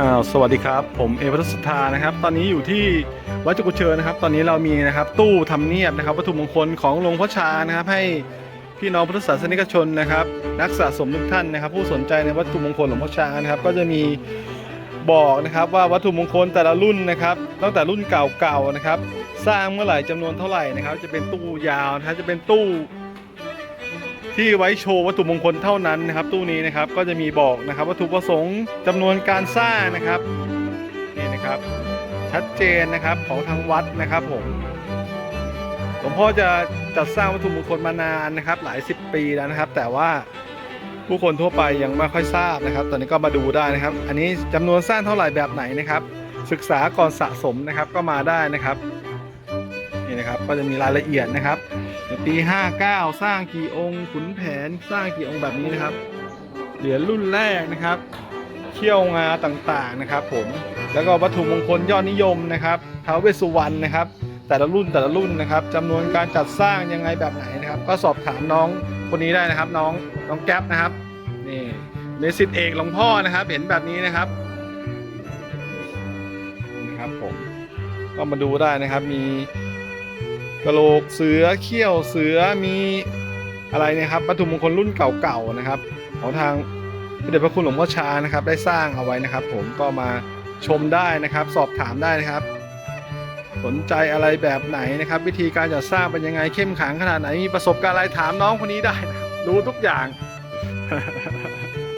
อ้าวสวัสดีครับ ผมเอวัตสุธานะครับ ตอนนี้อยู่ที่วัดจุกุเชิญนะครับ ตอนนี้เรามีนะครับตู้ทำเนียบนะครับวัตถุมงคลของหลวงพ่อชานะครับให้พี่น้องพุทธศาสนิกชนนะครับ นักสะสมทุกท่านนะครับ ผู้สนใจในวัตถุมงคลหลวงพ่อชานะครับ ก็จะมีบอกนะครับว่าวัตถุมงคลแต่ละรุ่นนะครับตั้งแต่รุ่นเก่าๆนะครับ สร้างเมื่อไหร่จำนวนเท่าไหร่นะครับ จะเป็นตู้ยาวนะครับจะเป็นตู้ ที่ไว้โชว์วัตถุมงคลเท่านั้นนะครับตู้นี้นะครับก็จะมีบอกนะครับวัตถุประสงค์จำนวนการสร้างนะครับนี่นะครับชัดเจนนะครับของทางวัดนะครับผมหลวงพ่อจะจัดสร้างวัตถุมงคลมานานนะครับหลายสิบปีแล้วนะครับ แต่ว่าผู้คนทั่วไปยังไม่ค่อยทราบนะครับ ตอนนี้ก็มาดูได้นะครับ อันนี้จำนวนสร้างเท่าไหร่แบบไหนนะครับ ศึกษาก่อนสะสมนะครับก็มาได้นะครับ นี่นะครับ ก็จะมีรายละเอียดนะครับปี 59 สร้างกี่องค์ขุนแผนสร้างกี่องค์แบบนี้นะครับ เหรียญรุ่นแรกนะครับเขี้ยวงาต่างๆนะครับ ผมแล้วก็วัตถุมงคลยอดนิยมนะครับท้าวเวสสุวรรณนะครับ แต่ละรุ่นแต่ละรุ่นนะครับจำนวนการจัดสร้างยังไงแบบไหนนะครับ ก็สอบถามน้องคนนี้ได้นะครับ น้องน้องแก๊ปนะครับนี่เนสิตเอกหลวงพ่อนะครับ เห็นแบบนี้นะครับนะครับผมก็มาดูได้นะครับมี กระโหลกเสือเขี้ยวเสือมีอะไรนะครับวัตถุมงคลรุ่นเก่าๆนะครับ ของทางพระเดชพระคุณหลวงพ่อชานะครับ ได้สร้างเอาไว้นะครับ ผมก็มาชมได้นะครับ สอบถามได้นะครับ สนใจอะไรแบบไหนนะครับ วิธีการจัดสร้างเป็นยังไงเข้มขังขนาดไหนมีประสบการณ์อะไรถามน้องคนนี้ได้นะรู้ทุกอย่าง